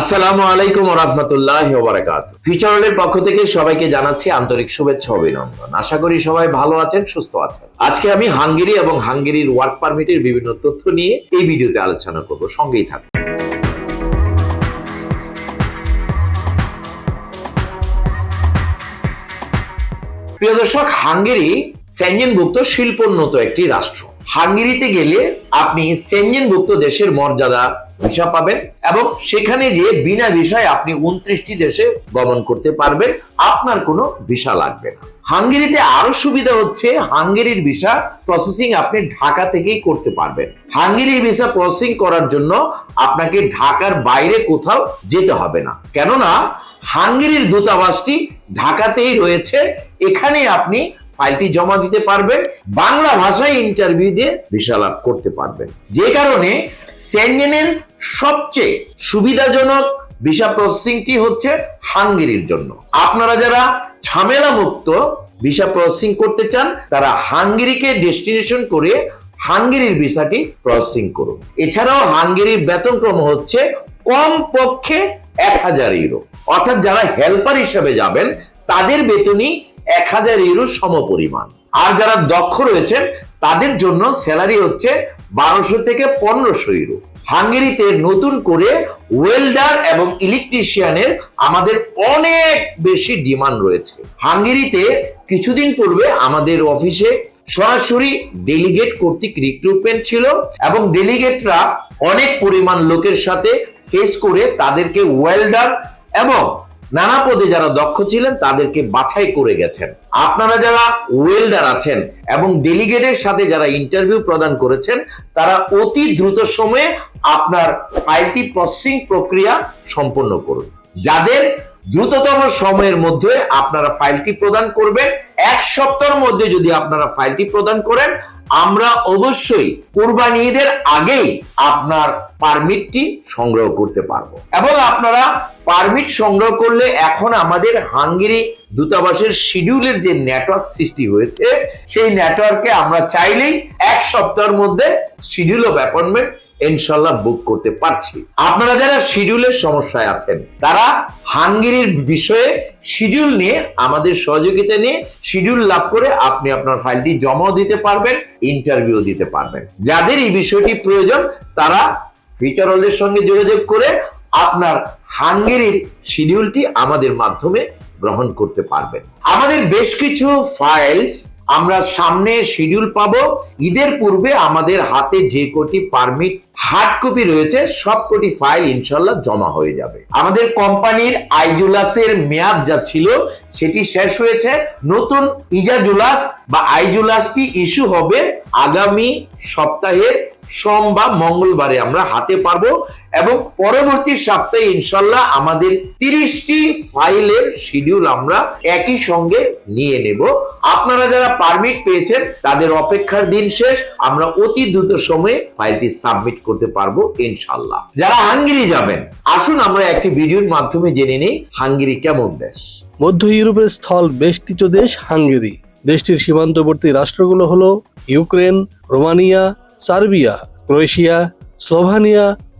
আসসালামু আলাইকুম রহমতুল্লাহ বারাকাত ফিচারলের পক্ষ থেকে সবাইকে জানাচ্ছি আন্তরিক শুভেচ্ছা অভিনন্দন। আশা করি সবাই ভালো আছেন, সুস্থ আছেন। আজকে আমি হাঙ্গেরি এবং হাঙ্গেরির ওয়ার্ক পারমিটের বিভিন্ন তথ্য নিয়ে এই ভিডিওতে আলোচনা করব। সঙ্গেই থাকুন। প্রিয় দর্শক, হাঙ্গেরি সেঞ্জেনভুক্ত শিল্পোন্নত একটি রাষ্ট্র। হাঙ্গেরিতে গেলে আপনি সেঞ্জেনভুক্ত দেশের মর্যাদা ভিসা পাবেন এবং সেখানে যে বিনা ভিসায় আপনি উনত্রিশটি দেশে গমন করতে পারবেন। আপনার কোনো ভিসা লাগবে না। হাঙ্গেরিতে আরও সুবিধা হচ্ছে, হাঙ্গেরির ভিসা প্রসেসিং আপনি ঢাকা থেকেই করতে পারবেন। হাঙ্গেরির ভিসা প্রসেসিং করার জন্য আপনাকে ঢাকার বাইরে কোথাও যেতে হবে না। কেননা, হাঙ্গেরির দূতাবাসটি ঢাকাতেই রয়েছে। এখানে আপনি ফাইলটি জমা দিতে পারবেন, বাংলা ভাষায় ইন্টারভিউ দিয়ে ভিসা লাভ করতে পারবেন। যে কারণে সেনজেনের সবচেয়ে সুবিধাজনক ভিসা প্রসেসিংটি হচ্ছে হাঙ্গেরির জন্য। আপনারা যারা ঝামেলা মুক্ত ভিসা প্রসেসিং করতে চান, তারা হাঙ্গেরিকে ডেস্টিনেশন করে হাঙ্গেরির ভিসাটি প্রসেসিং করুন। এছাড়াও হাঙ্গেরির বেতনক্রম হচ্ছে কম পক্ষে এক হাজার ইউরো। অর্থাৎ যারা হেল্পার হিসেবে যাবেন, তাদের বেতনই এক হাজার ইউরো সমপরিমাণ। আর যারা দক্ষ রয়েছেন, তাদের জন্য স্যালারি হচ্ছে বারোশো থেকে পনেরোশো ইউরো। হাঙ্গেরিতে নতুন করে ওয়েল্ডার এবং ইলেকট্রিশিয়ানের আমাদের অনেক বেশি ডিমান্ড রয়েছে। হাঙ্গেরিতে কিছুদিন পূর্বে আমাদের অফিসে সরাসরি ডেলিগেট কর্তৃক রিক্রুটমেন্ট ছিল এবং ডেলিগেটরা অনেক পরিমাণ লোকের সাথে ফেস করে তাদেরকে ওয়েল্ডার এবং নানা পদে যারা দক্ষ ছিলেন, তাদেরকে বাছাই করে গেছেন। আপনারা যারা ওয়েল্ডার আছেন এবং ডেলিগেটের সাথে যারা ইন্টারভিউ প্রদান করেছেন, তারা অতি দ্রুত সময়ে আপনার ফাইলটি প্রসেসিং প্রক্রিয়া সম্পন্ন করুন। যাদের দ্রুততম সময়ের মধ্যে আপনারা ফাইলটি প্রদান করবেন, এক সপ্তাহের মধ্যে যদি আপনারা ফাইলটি প্রদান করেন আমরা অবশ্যই কোরবানি ঈদের আগেই আপনার পারমিটটি সংগ্রহ করতে পারব। এবং আপনারা পারমিট সংগ্রহ করলে এখন আমাদের হাঙ্গেরি দূতাবাসের শিডিউলের যে নেটওয়ার্ক সৃষ্টি হয়েছে, সেই নেটওয়ার্কে আমরা চাইলেই এক সপ্তাহের মধ্যে শিডিউল অফ অ্যাপয়েন্টমেন্ট ইনশাল্লাহ বুক করতে পারছি। আপনারা যারা শিডিউলের সমস্যায় আছেন, তারা হাঙ্গেরির বিষয়ে শিডিউল নিয়ে, আমাদের সহযোগিতা নিয়ে শিডিউল লাভ করে আপনি আপনার ফাইলটি জমাও দিতে পারবেন ইন্টারভিউ দিতে পারবেন। যাদের এই বিষয়টি প্রয়োজন, তারা ফিচার হলের সঙ্গে যোগাযোগ করে আপনার হাঙ্গেরির শিডিউলটি আমাদের মাধ্যমে গ্রহণ করতে পারবেন। আমাদের বেশ কিছু ফাইলস আমরা সামনে শিডিউল পাবো। ঈদের পূর্বে আমাদের হাতে যে কোটি পারমিট হার্ড কপি রয়েছে, সব কোটি ফাইল ইনশাল্লাহ জমা হয়ে যাবে। আমাদের কোম্পানির আইজুলাসের মেয়াদ যা ছিল, সেটি শেষ হয়েছে। নতুন ইজাজুলাস বা আইজুলাসটি ইস্যু হবে আগামী সপ্তাহের সোম বা মঙ্গলবারে আমরা হাতে পারব। এবং পরবর্তী সপ্তাহে ইনশাল্লাহ আমাদের তিরিশটি ফাইলের শিডিউল আমরা একই সঙ্গে নিয়ে নেব। আপনারা যারা পারমিট পেয়েছেন, তাদের অপেক্ষার দিন শেষ। আমরা অতি দ্রুত সময়ে ফাইলটি সাবমিট করতে পারব ইনশাল্লাহ। যারা হাঙ্গেরি যাবেন, আসুন আমরা একটি ভিডিওর মাধ্যমে জেনে নিই হাঙ্গেরি কেমন দেশ। মধ্য ইউরোপের স্থল বেষ্টিত দেশ হাঙ্গেরি। দেশটির সীমান্তবর্তী রাষ্ট্রগুলো হলো Ukraine, Romania, Serbia, Croatia, Slovenia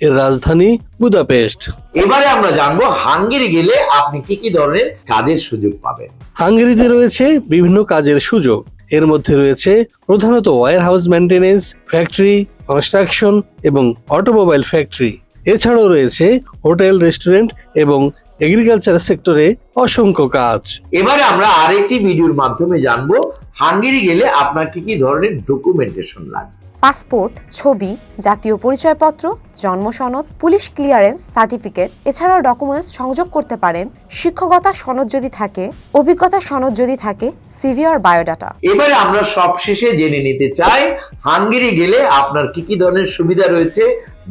এর রাজধানী বুদাপেস্ট। এবারে আমরা জানব হাঙ্গেরি গেলে আপনি কি কি ধরনের কাজের সুযোগ পাবেন। হাঙ্গেরিতে রয়েছে বিভিন্ন কাজের সুযোগ। এর মধ্যে রয়েছে প্রধানত warehouse maintenance factory construction এবং অটোমোবাইল ফ্যাক্টরি এছাড়াও রয়েছে হোটেল রেস্টুরেন্ট এবং এগ্রিকালচার সেক্টরে অসংখ্য কাজ। এবারে আমরা আরেকটি ভিডিওর মাধ্যমে জানব হাঙ্গেরি গেলে আপনার কি কি ধরনের ডকুমেন্টেশন লাগবে। পাসপোর্ট ছবি জাতীয় পরিচয়পত্র জন্ম সনদ পুলিশ ক্লিয়ারেন্স সার্টিফিকেট এছাড়াও ডকুমেন্টস সংযোগ করতে পারেন। শিক্ষকতা সনদ যদি থাকে অভিজ্ঞতা সনদ যদি থাকে সিভি আর বায়োডাটা এবারে আমরা সবশেষে জেনে নিতে চাই হাঙ্গেরি গেলে আপনার কি কি ধরনের সুবিধা রয়েছে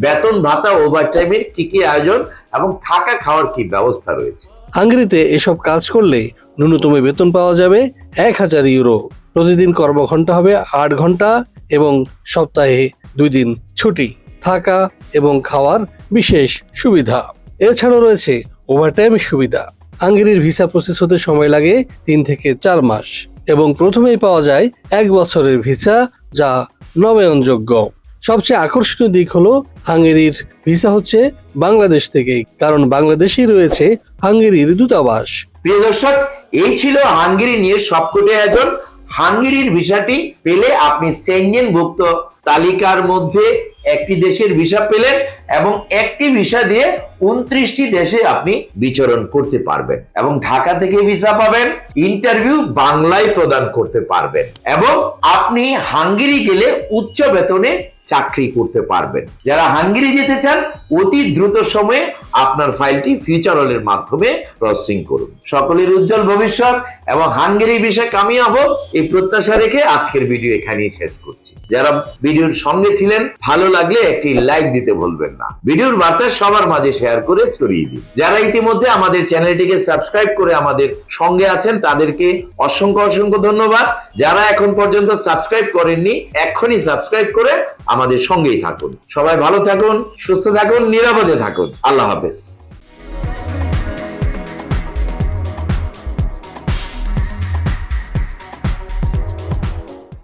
বেতন ভাতা ওভার টাইমের কি কি আয়োজন এবং থাকা খাওয়ার কি ব্যবস্থা রয়েছে। হাঙ্গেরিতে এসব কাজ করলে ন্যূনতম বেতন পাওয়া যাবে এক হাজার ইউরো। প্রতিদিন কর্মঘণ্টা হবে আট ঘণ্টা এবং সপ্তাহে দুই দিন ছুটি, থাকা এবং খাওয়ার বিশেষ সুবিধা। এছাড়াও রয়েছে ওভারটাইম সুবিধা। হাঙ্গেরির ভিসা প্রসেস হতে সময় লাগে তিন থেকে চার মাস এবং প্রথমেই পাওয়া যায় এক বছরের ভিসা যা নবায়নযোগ্য। সবচেয়ে আকর্ষণীয় দিক হলো হাঙ্গেরির ভিসা হচ্ছে বাংলাদেশ থেকেই, কারণ বাংলাদেশেই রয়েছে হাঙ্গেরির দূতাবাস। প্রিয় দর্শক, এই ছিল হাঙ্গেরি নিয়ে সবকটি আয়োজন। হাঙ্গেরির ভিসাটি পেলে আপনি সেঞ্জেন ভুক্ত তালিকার মধ্যে একটি দেশের ভিসা পেলেন এবং একটি ভিসা দিয়ে উনত্রিশটি দেশে আপনি বিচরণ করতে পারবেন এবং ঢাকা থেকে ভিসা পাবেন, ইন্টারভিউ বাংলায় প্রদান করতে পারবেন এবং আপনি হাঙ্গেরি গেলে উচ্চ বেতনে চাকরি করতে পারবেন। যারা হাঙ্গেরি যেতে চান, অতি দ্রুত সময়ে আপনার ফাইলটি ফিউচারলের মাধ্যমে প্রসেসিং করুন। সকলের উজ্জ্বল ভবিষ্যৎ এবং হাঙ্গেরি বিষয়ে কামিয়াব হোক এই প্রত্যাশা রেখে আজকের ভিডিও এখানেই শেষ করছি। যারা ভিডিওর সঙ্গে ছিলেন, ভালো লাগলে একটি লাইক দিতে ভুলবেন না। ভিডিওর বার্তা সবার মাঝে শেয়ার করে ছড়িয়ে দিন। যারা ইতিমধ্যে আমাদের চ্যানেলটিকে সাবস্ক্রাইব করে আমাদের সঙ্গে আছেন, তাদেরকে অসংখ্য অসংখ্য ধন্যবাদ। যারা এখন পর্যন্ত সাবস্ক্রাইব করেননি, এক্ষুনি সাবস্ক্রাইব করে আমাদের সঙ্গেই থাকুন। সবাই ভালো থাকুন সুস্থ থাকুন নিরাপদে থাকুন। আল্লাহ হাফেজ।